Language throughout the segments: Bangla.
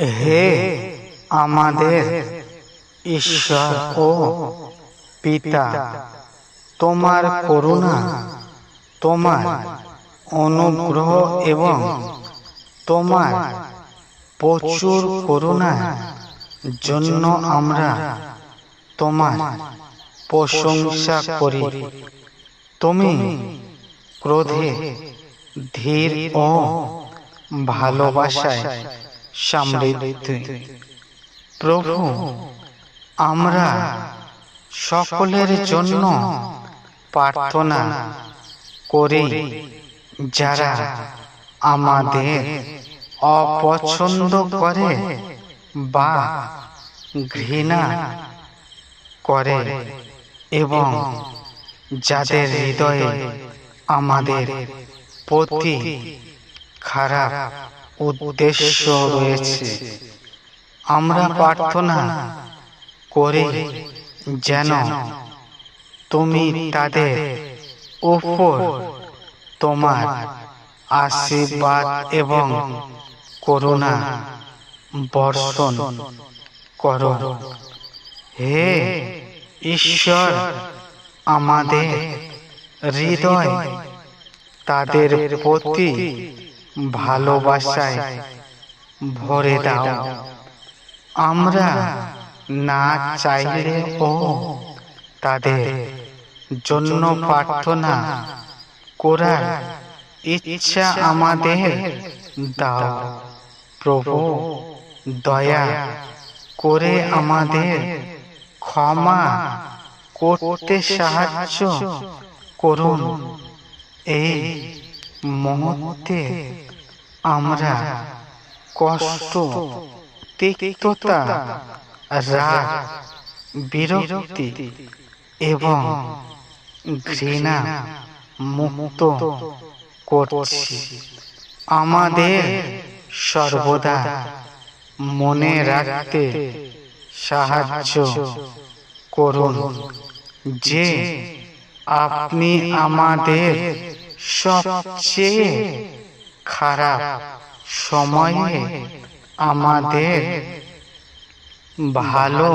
হে আমাদের ঈশ্বর ও পিতা, তোমার করুণা, তোমার অনুগ্রহ এবং তোমার প্রচুর করুণা জন্য আমরা তোমার প্রশংসা করি। তুমি ক্রোধে ধীর ও ভালোবাসায় সমৃদ্ধ প্রভু আমরা সকলের জন্য প্রার্থনা করি যারা আমাদের অপছন্দ করে বা ঘৃণা করে এবং যাদের হৃদয়ে আমাদের প্রতি খারাপ উদ্দেশ্য রয়েছে। আমরা প্রার্থনা করি যেন তুমি তাদের উপর তোমার আশীর্বাদ এবং করুণা বর্ষণ করো। হে ঈশ্বর আমাদের হৃদয় তাদের প্রতি ভালোবাসায় ভরে দাও। আমরা না চাইলে ও তাদের জন্য প্রার্থনা করার ইচ্ছা আমাদের দাও। প্রভু, দয়া করে আমাদের ক্ষমা করতে সাহায্য করুন। এই মুহূর্তে আমরা কষ্ট, তিক্ততা, রাগ, বিরক্তি এবং ঘৃণা মুক্ত করছি। আমাদের সর্বদা মনে রাখতে সাহায্য করুন যে আপনি আমাদের সবচেয়ে খারাপ সময়ে আমাদের ভালো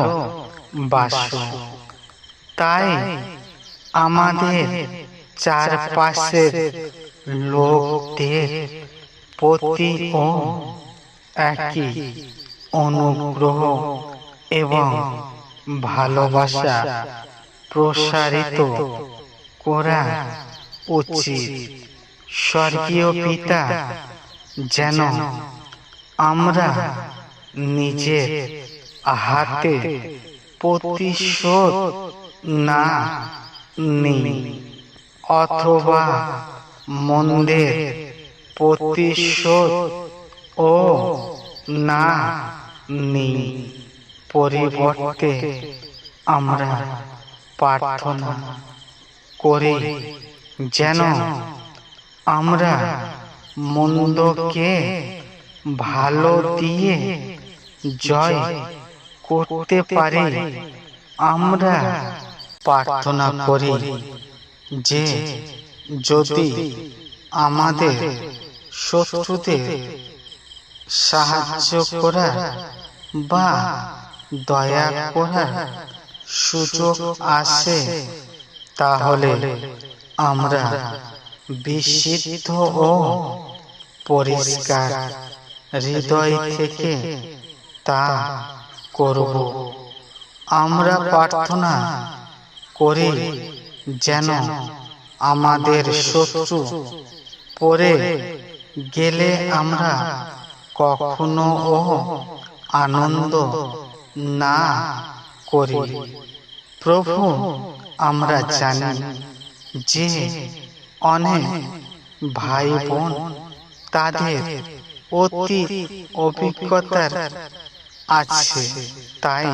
বাসো। তাই আমাদের চারপাশের লোকদের প্রতিও একই অনুগ্রহ এবং ভালোবাসা প্রসারিত করা উচিত। স্বর্গীয় পিতা যেন আমরা নিজের হাতে প্রতিশোধ না নিই অথবা মন্দের প্রতিশোধ ও না নিই। পরিবর্তে আমরা প্রার্থনা করি যেন আমরা মন্দকে ভালো দিয়ে জয় করতে পারি। আমরা প্রার্থনা করি যে যদি আমাদের শত্রুদের সাহায্য করা বা দয়া করার সুযোগ আসে, তাহলে আমরা বিশুদ্ধ ও পরিষ্কার হৃদয় থেকে তা করব। আমরা প্রার্থনা করি যেন আমাদের শত্রু পরে গেলে আমরা কখনো ও আনন্দ না করি। প্রভু, আমরা জানি যে অনেক ভাই বোন তাদের অতি অভিজ্ঞতার আছে। তাই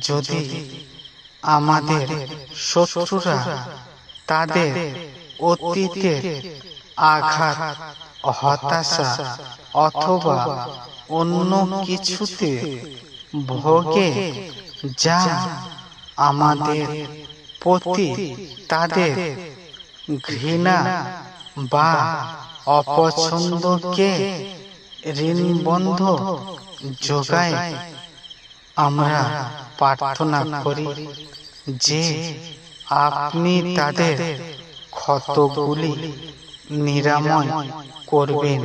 যদি আমাদের শত্রুরা তাদের অতীতের আঘাত হতাশা অথবা অন্য কিছুতে ভোগে যা আমাদের প্রতি তাদের ঘৃণা বা অপছন্দকে ঋণবন্ধ যোগায় আমরা প্রার্থনা করি যে আপনি তাদের ক্ষতগুলি নিরাময় করবেন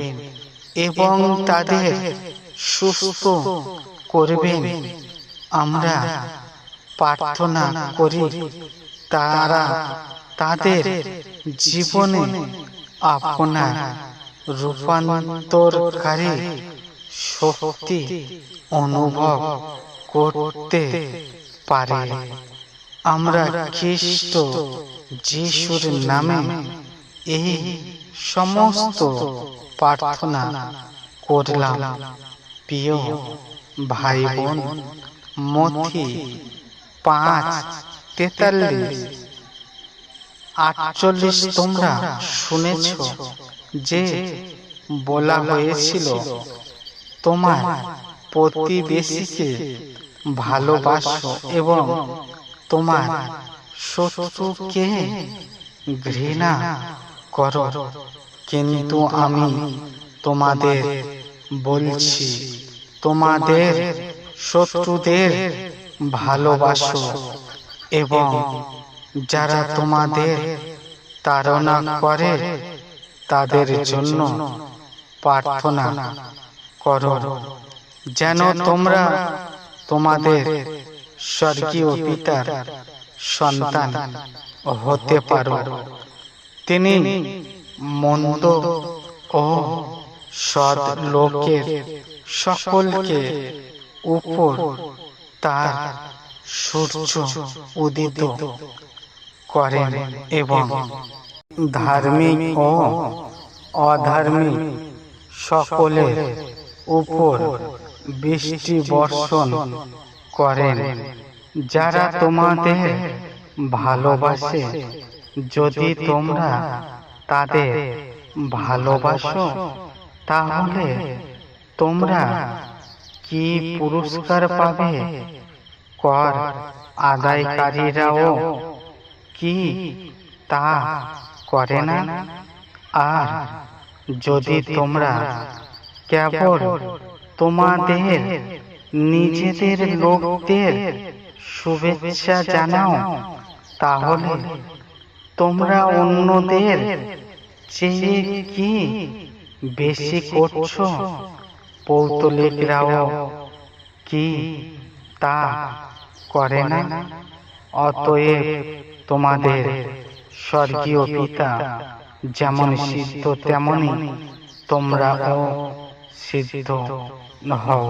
এবং তাদের সুস্থ করবেন। আমরা প্রার্থনা করি তারা তাদের জীবনে আপনার রূপান্তরকারী শক্তি অনুভব করতে পারে। আমরা খ্রিস্ট যিশুর নামে এই সমস্ত প্রার্থনা করলাম। প্রিয় ভাই বোন মথি পাঁচ তেতাল্লিশ আটচল্লিশ তোমরা শুনেছ যে বলা হয়েছিল তোমার প্রতিবেশীকে ভালোবাসো এবং তোমার শত্রুকে ঘৃণা করো। কিন্তু আমি তোমাদের বলছি তোমাদের শত্রুদের ভালোবাসো এবং যারা তোমাদের তাড়না করে তাদের জন্য প্রার্থনা করো। যেন তোমরা তোমাদের স্বর্গীয় পিতার সন্তান হতে পারো। তিনি মন্দ ও সৎ লোকের সকলকে উপর তার সূর্য উদিত। করেন এবং ধার্মিক ও অধার্মিক সকলের উপর বৃষ্টি বর্ষণ করেন। যারা তোমাদের ভালোবাসে, যদি তোমরা তাদের ভালোবাসো, তাহলে তোমরা কি পুরস্কার পাবে? কর আদায়কারীরাও কি তা করে না? আর যদি তোমরা কেবল তোমাদের নিজেদের লোকদের শুভেচ্ছা জানাও, তাহলে তোমরা অন্যদের চেয়ে কি বেশি করছ? পৌতলিকরাও কি তা করে না? অতএব তোমাদের স্বর্গীয় পিতা যেমন সিদ্ধ তেমনি তোমরাও সিদ্ধ হও।